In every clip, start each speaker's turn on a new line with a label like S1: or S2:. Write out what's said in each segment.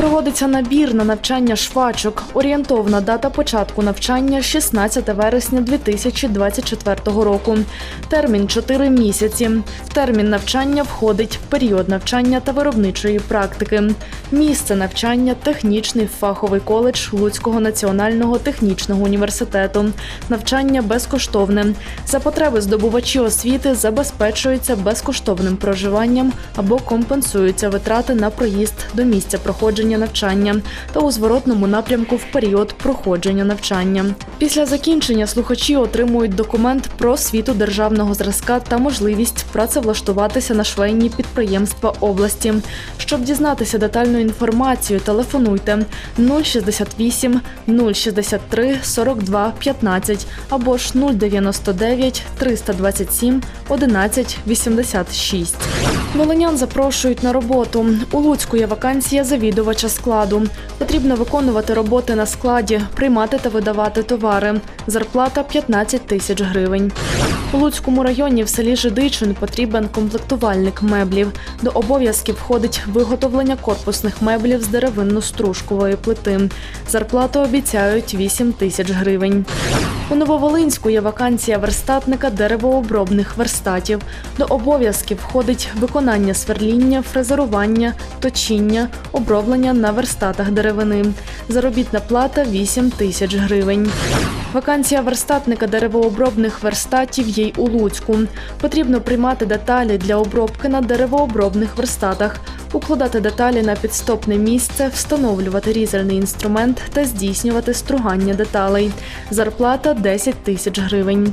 S1: Проводиться набір на навчання швачок. Орієнтовна дата початку навчання 16 вересня 2024 року. Термін 4 місяці. В термін навчання входить період навчання та виробничої практики. Місце навчання технічний фаховий коледж Луцького національного технічного університету. Навчання безкоштовне. За потреби здобувачі освіти забезпечуються безкоштовним проживанням або компенсуються витрати на проїзд до місця проходження навчання та у зворотному напрямку в період проходження навчання. Після закінчення слухачі отримують документ про освіту державного зразка та можливість працевлаштуватися на швейні підприємства області. Щоб дізнатися детальну інформацію, телефонуйте 068 063 42 15 або ж 099 327 11 86. Волинян запрошують на роботу. У Луцьку є вакансія завідувача складу. Потрібно виконувати роботи на складі, приймати та видавати товари. Зарплата 15 тисяч гривень. У Луцькому районі в селі Жидичин потрібен комплектувальник меблів. До обов'язків входить виготовлення корпусних меблів з деревинно-стружкової плити. Зарплату обіцяють 8 тисяч гривень. У Нововолинську є вакансія верстатника деревообробних верстатів. До обов'язків входить виконання сверління, фрезерування, точіння, оброблення на верстатах деревини. Заробітна плата 8 тисяч гривень. Вакансія верстатника деревообробних верстатів є й у Луцьку. Потрібно приймати деталі для обробки на деревообробних верстатах, укладати деталі на підстопне місце, встановлювати різальний інструмент та здійснювати стругання деталей. Зарплата 10 тисяч гривень.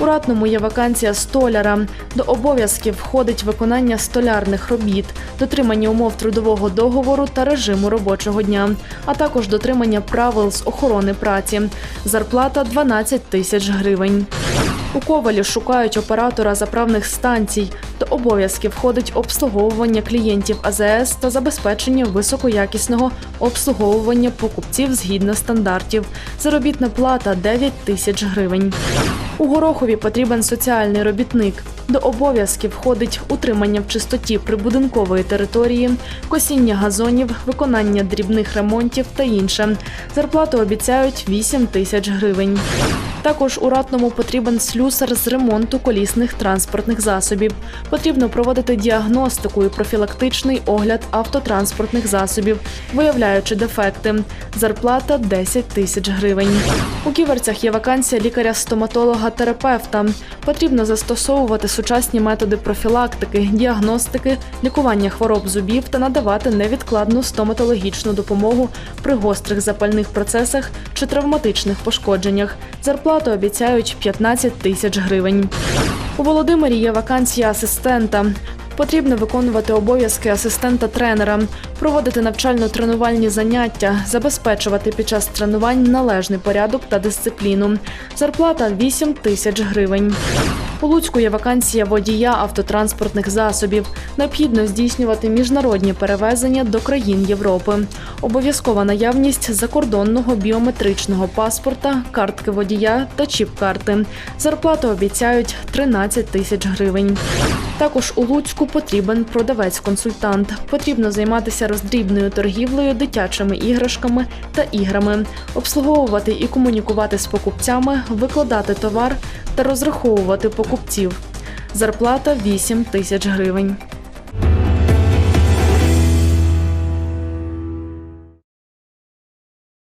S1: У ратному є вакансія столяра. До обов'язків входить виконання столярних робіт, дотримання умов трудового договору та режиму робочого дня, а також дотримання правил з охорони праці. Зарплата 12 тисяч гривень. У Ковалі шукають оператора заправних станцій. До обов'язків входить обслуговування клієнтів АЗС та забезпечення високоякісного обслуговування покупців згідно стандартів. Заробітна плата 9 тисяч гривень. У Горохові потрібен соціальний робітник. До обов'язків входить утримання в чистоті прибудинкової території, косіння газонів, виконання дрібних ремонтів та інше. Зарплату обіцяють 8 тисяч гривень. Також у ратному потрібен слюсар з ремонту колісних транспортних засобів. Потрібно проводити діагностику і профілактичний огляд автотранспортних засобів, виявляючи дефекти. Зарплата 10 тисяч гривень. У ківерцях є вакансія лікаря-стоматолога-терапевта. Потрібно застосовувати сучасні методи профілактики, діагностики, лікування хвороб зубів та надавати невідкладну стоматологічну допомогу при гострих запальних процесах чи травматичних пошкодженнях. Зарплату обіцяють 15 тисяч гривень. У Володимирі є вакансія асистента. Потрібно виконувати обов'язки асистента-тренера, проводити навчально-тренувальні заняття, забезпечувати під час тренувань належний порядок та дисципліну. Зарплата 8 тисяч гривень. У Луцьку є вакансія водія автотранспортних засобів. Необхідно здійснювати міжнародні перевезення до країн Європи. Обов'язкова наявність закордонного біометричного паспорта, картки водія та чіп-карти. Зарплату обіцяють 13 тисяч гривень. Також у Луцьку потрібен продавець-консультант. Потрібно займатися роздрібною торгівлею, дитячими іграшками та іграми, обслуговувати і комунікувати з покупцями, викладати товар та розраховувати покупців. Зарплата 8 тисяч гривень.